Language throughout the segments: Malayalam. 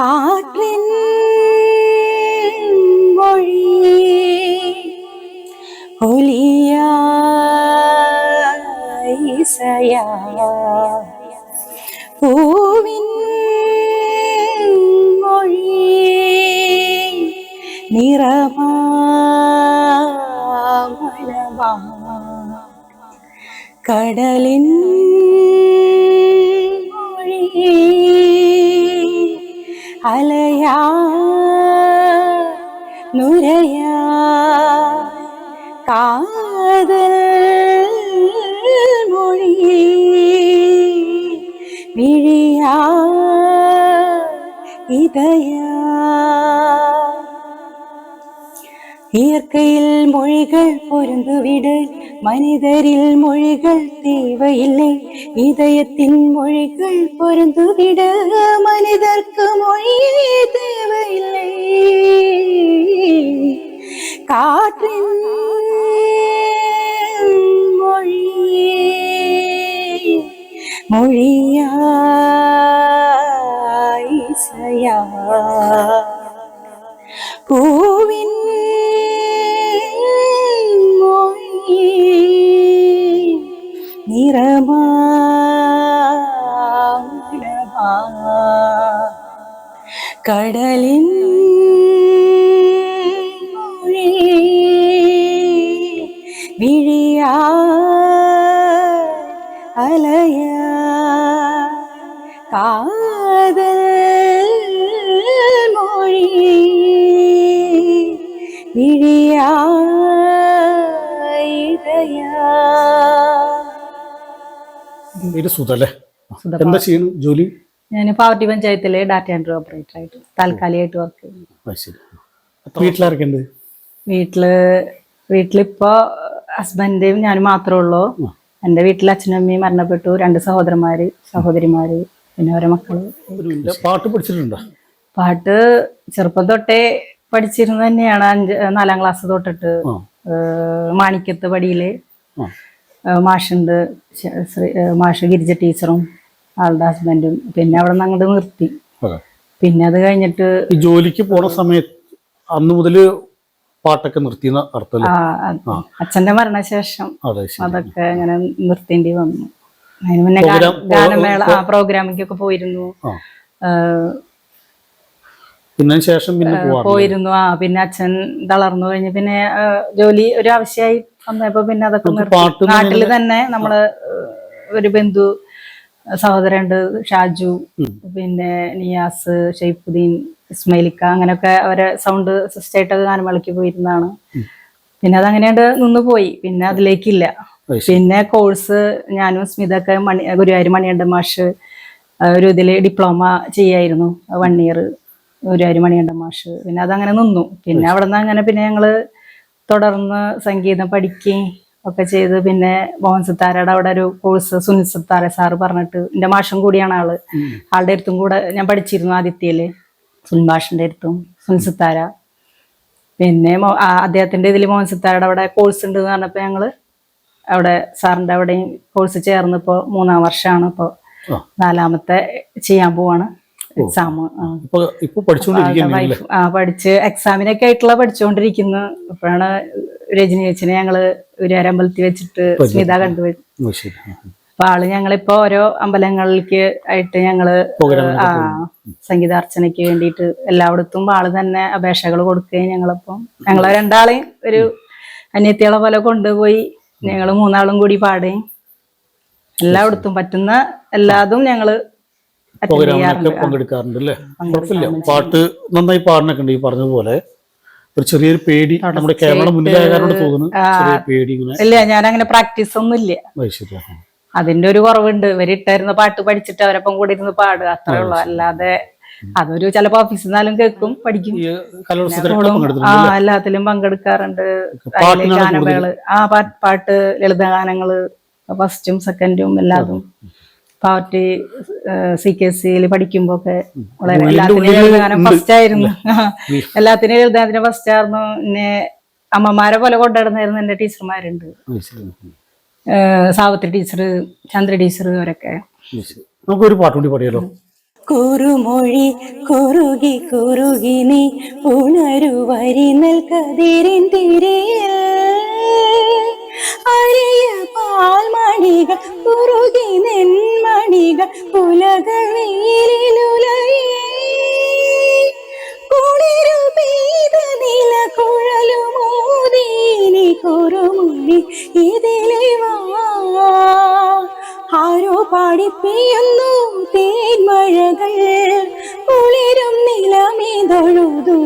കാറ്റിൻ മൊഴി ഒലിയായിസയ പൂവിൻ മൊഴി നിറമാ കടലിൻ അലയാ നുരയാ കാതൽ മൊഴി വിഴിയാ ഇതയാ. இயற்கையில் மொழிகள் பொருந்துவிடு. மனிதரில் மொழிகள் தேவையில்லை. இதயத்தின் மொழிகள் பொருந்துவிடு. மனிதர்க்கு மொழியே தேவையில்லை. காற்றின் மொழியே மொழியா இசையா കടലിൻ വിഴിയ അലയ കാതൽ മൊഴി വിഴിയ എന്താ ജോലി? ഞാൻ പാവർട്ടി പഞ്ചായത്തിലെ ഡാറ്റ എൻട്രി ഓപ്പറേറ്റർ ആയിട്ട് താൽക്കാലികമായിട്ട് വർക്ക് ചെയ്യുന്നു. വീട്ടിൽ വീട്ടിലിപ്പോ ഹസ്ബൻഡും ഞാനും മാത്രമേ ഉള്ളൂ. എന്റെ വീട്ടിൽ അച്ഛനും അമ്മയും മരണപ്പെട്ടു. രണ്ട് സഹോദരന്മാര് സഹോദരിമാര് പിന്നെ ഓരോ മക്കൾ. പാട്ട് പഠിച്ചിട്ടുണ്ടോ? പാട്ട് ചെറുപ്പം തൊട്ടേ പഠിച്ചിരുന്നത് തന്നെയാണ്. അഞ്ച് നാലാം ക്ലാസ് തൊട്ടിട്ട്. മാണിക്കത്ത് പടിയിൽ. മാഷുണ്ട്. ശ്രീ- മാഷ് ഗിരിജ ടീച്ചറും. ആളുടെ ഹസ്ബൻഡും പിന്നെ അവിടെ നിന്ന് അങ്ങോട്ട് നിർത്തി പിന്നെ അത് കഴിഞ്ഞിട്ട് ജോലിക്ക് പോണ സമയത്ത് അന്ന് മുതൽ പാട്ടൊക്കെ നിർത്തിയെന്ന അർത്ഥം ആ, അച്ഛന്റെ മരണശേഷം അതൊക്കെ അങ്ങനെ നിർത്തേണ്ടി വന്നു. അതിന് മുന്നേ ഗാനമേള ആ പ്രോഗ്രാമിക്കൊക്കെ പോയിരുന്നു. പിന്നെ ശേഷം പിന്നെ പോയിരുന്നു. ആ പിന്നെ അച്ഛൻ തളർന്നു കഴിഞ്ഞ് പിന്നെ ജോലി ഒരു ആവശ്യമായി വന്നപ്പോ പിന്നെ അതൊക്കെ നിർത്തി. നാട്ടിൽ തന്നെ നമ്മൾ ഒരു ബന്ധു സഹോദരണ്ട് ഷാജു പിന്നെ നിയാസ് ഷെയ്ഫുദ്ദീൻ ഇസ്മൈലിക്ക അങ്ങനെയൊക്കെ അവരെ സൗണ്ട് സിസ്റ്റമായിട്ടൊക്കെ ഗാനമേളയ്ക്ക് പോയിരുന്നതാണ്. പിന്നെ അതങ്ങനെയാണ്ട് നിന്ന് പോയി. പിന്നെ അതിലേക്കില്ല. അത് പിന്നെ കോഴ്സ് ഞാനും സ്മിതൊക്കെ മണി ഗുരുവായൂർ മണിയണ്ട മാഷ് ഒരു ഇതിൽ ഡിപ്ലോമ ചെയ്യായിരുന്നു. വൺ ഇയർ ഗുരുവായൂർ മണിയണ്ട മാഷ്. പിന്നെ അതങ്ങനെ നിന്നു. പിന്നെ അവിടെ നിന്ന് അങ്ങനെ പിന്നെ ഞങ്ങൾ തുടർന്ന് സംഗീതം പഠിക്കുകയും ഒക്കെ ചെയ്ത് പിന്നെ മോഹൻ സിത്താരയുടെ അവിടെ ഒരു കോഴ്സ് സുനിൽ സിത്താര സാറ് പറഞ്ഞിട്ട് എന്റെ മാഷം കൂടിയാണ് ആൾ. ആളുടെ അടുത്തും കൂടെ ഞാൻ പഠിച്ചിരുന്നു ആദിത്യയിൽ. സുനിൽ മാഷിന്റെ അടുത്തും സുനിൽ സിത്താര. പിന്നെ അദ്ദേഹത്തിന്റെ ഇതിൽ മോഹൻ സിത്താരയുടെ അവിടെ കോഴ്സ് ഉണ്ട് എന്ന് പറഞ്ഞപ്പോ ഞങ്ങൾ അവിടെ സാറിന്റെ അവിടെയും കോഴ്സ് ചേർന്ന് ഇപ്പോ മൂന്നാം വർഷമാണ് ഇപ്പോ നാലാമത്തെ ചെയ്യാൻ പോവാണ് എക്സാം പഠിച്ച് എക്സാമിനൊക്കെ ആയിട്ടുള്ള പഠിച്ചുകൊണ്ടിരിക്കുന്നു. ഇപ്പോഴാണ് രജനി ചേച്ചിനെ ഞങ്ങൾ ഒരു അമ്പലത്തിൽ വെച്ചിട്ട്. സ്മിത കണ്ടു. അപ്പൊ ആൾ ഞങ്ങളിപ്പോ ഓരോ അമ്പലങ്ങളിലേക്ക് ആയിട്ട് ഞങ്ങൾ ആ സംഗീതാർച്ചനയ്ക്ക് വേണ്ടിയിട്ട് എല്ലായിടത്തും ആൾ തന്നെ അപേക്ഷകൾ കൊടുക്കുകയും ഞങ്ങളിപ്പം ഞങ്ങളെ രണ്ടാളെയും ഒരു അന്യത്തികളെ പോലെ കൊണ്ടുപോയി ഞങ്ങൾ മൂന്നാളും കൂടി പാടുകയും എല്ലായിടത്തും പറ്റുന്ന എല്ലാതും ഞങ്ങൾ പ്രോഗ്രാമിനൊക്കെ പങ്കെടുക്കാറുണ്ട് അല്ലേ? കുഴപ്പമില്ല. പാട്ട് നന്നായി പാടിനൊക്കെ ഉണ്ട് ഈ പറഞ്ഞതുപോലെ. ഒരു ചെറിയൊരു പേടി നമ്മുടെ കേരളം മുന്നിലായ കാരണം തോന്നുന്നു ചെറിയ പേടി ഇങ്ങനെ. ഇല്ല ഞാൻ അങ്ങനെ പ്രാക്ടീസ് ഒന്നും ഇല്ല. അതിന്റെ ഒരു കുറവുണ്ട്. ഇവരിട്ടായിരുന്ന പാട്ട് പഠിച്ചിട്ട് അവരൊപ്പം കൂടെ ഇരുന്ന് പാടുക അത്രേ ഉള്ളൂ. അല്ലാതെ അതൊരു ചിലപ്പോ ഓഫീസിൽ നിന്നാലും കേൾക്കും പഠിക്കും. ആ എല്ലാത്തിലും പങ്കെടുക്കാറുണ്ട്. ഗാനമേൾ. ആ പാട്ട് പാട്ട് ലളിതഗാനങ്ങൾ ഫസ്റ്റും സെക്കൻഡും എല്ലാതും. പാട്ട് സി കെ സിയിൽ പഠിക്കുമ്പോ ഒക്കെ വളരെ എല്ലാത്തിനും എഴുതാനും ഫസ്റ്റ് ആയിരുന്നു. എല്ലാത്തിനും ഫസ്റ്റ് ആയിരുന്നു. പിന്നെ അമ്മമാരെ പോലെ കൊണ്ടുനടന്നായിരുന്നു എന്റെ ടീച്ചർമാരുണ്ട്. സാവിത്രി ടീച്ചർ ചന്ദ്ര ടീച്ചർ അവരൊക്കെ. നമുക്കൊരു പാട്ട് കൂടി പാടിയാലോ? കുറുമൊഴി കുറുകി കുറുകി നീ ഉണരുവരി നൽകതിരിൻ തിരിയിൽ. അരിയ പാൽമണികൾ കുറുകി നെന്മണികൾ ഉലകവീലിലുലയേ കുളിരു പെയ്ത നില കുഴലുമോദീനി കുറുമുഴി ഇതിലെ ആരോ പാടിപ്പിയുന്നു തേന്മഴകൾ കുളിരും നിലമിതൊഴുതു.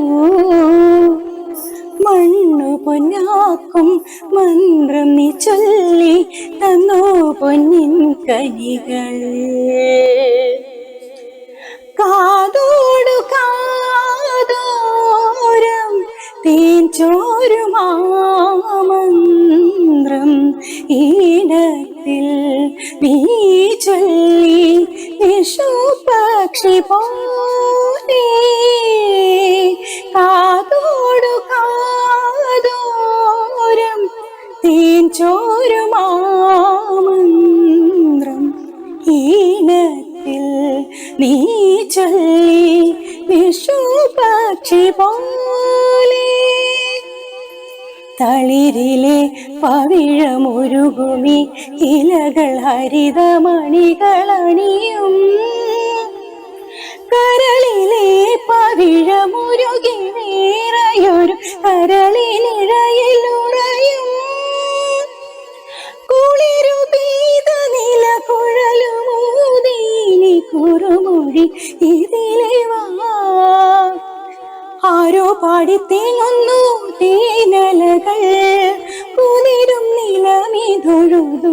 മണ്ണു പൊന്നാക്കും മന്ത്രം നീ ചൊല്ലി തന്നു പൊന്നിൻ കനികൾ. കാതോടു കാതോരം തീൻ ചോരുമാമന്ത്രം ചോരുമാമന്ത്രം ഈണത്തിൽ നീ ചൊല്ലി വിഷു പക്ഷി പോലെ. തളിരിലെ പവിഴമൊരുകുമി ഇലകൾ ഹരിതമണികളണിയും. കരളിലെ പവിഴമൊരുകി വേറെയൊരു കരളിനിഴയിലുറയും കുഴലുമൂതീനി കുറുമൊഴി ഇതിലെ ആരോ പാടിത്തേങ്ങുന്നു തേനലകൾ കുതിരും നിലമിതൊഴുതു.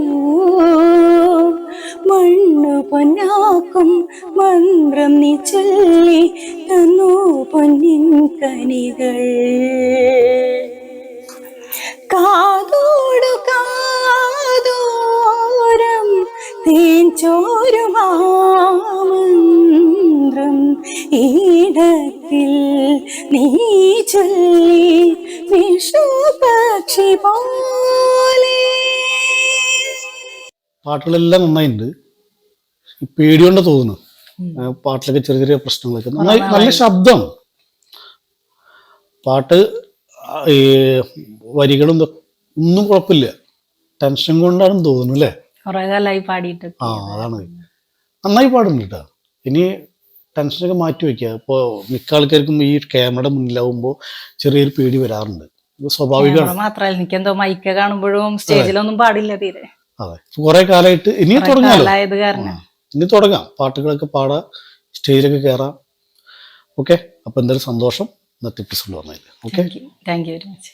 മണ്ണു പൊന്നാക്കും മന്ത്രം നീ ചൊല്ലി തന്നു പൊന്നിൻ കനികൾ. കാതോടു കാതോരം പാട്ടുകളെല്ലാം നന്നായിട്ടുണ്ട് പേടിയോണ്ട് തോന്നുന്നു. പാട്ടിലൊക്കെ ചെറിയ ചെറിയ പ്രശ്നങ്ങളൊക്കെ. നന്നായി നല്ല ശബ്ദം. പാട്ട് ഈ വരികളും ഒന്നും കുഴപ്പമില്ല. ടെൻഷൻ കൊണ്ടാണെന്ന് തോന്നുന്നു അല്ലേ? പാടിയിട്ട്. ആ അതാണ്. നന്നായി പാടുന്നുണ്ട് കേട്ടോ ഇനി ടെൻഷനൊക്കെ മാറ്റി വെക്കുക ഇപ്പോൾ മിക്ക ആൾക്കാർക്കും ഈ ക്യാമറയുടെ മുന്നിലാവുമ്പോൾ ചെറിയൊരു പേടി വരാറുണ്ട്. സ്വാഭാവികമാണ്. മാത്രമല്ല എനിക്കെന്തോ മൈക്ക കാണുമ്പോഴും സ്റ്റേജിലൊന്നും പാടില്ല തീരെ. അതെ. കുറെ കാലമായിട്ട് ഇനി തുടങ്ങാം ഇനി തുടങ്ങാം. പാട്ടുകളൊക്കെ പാടാം സ്റ്റേജിലൊക്കെ കയറാം ഓക്കെ? അപ്പൊ എന്തായാലും സന്തോഷം. ഇന്നത്തെ എപ്പിസോഡ് വന്നതിൽ okay? Thank you very much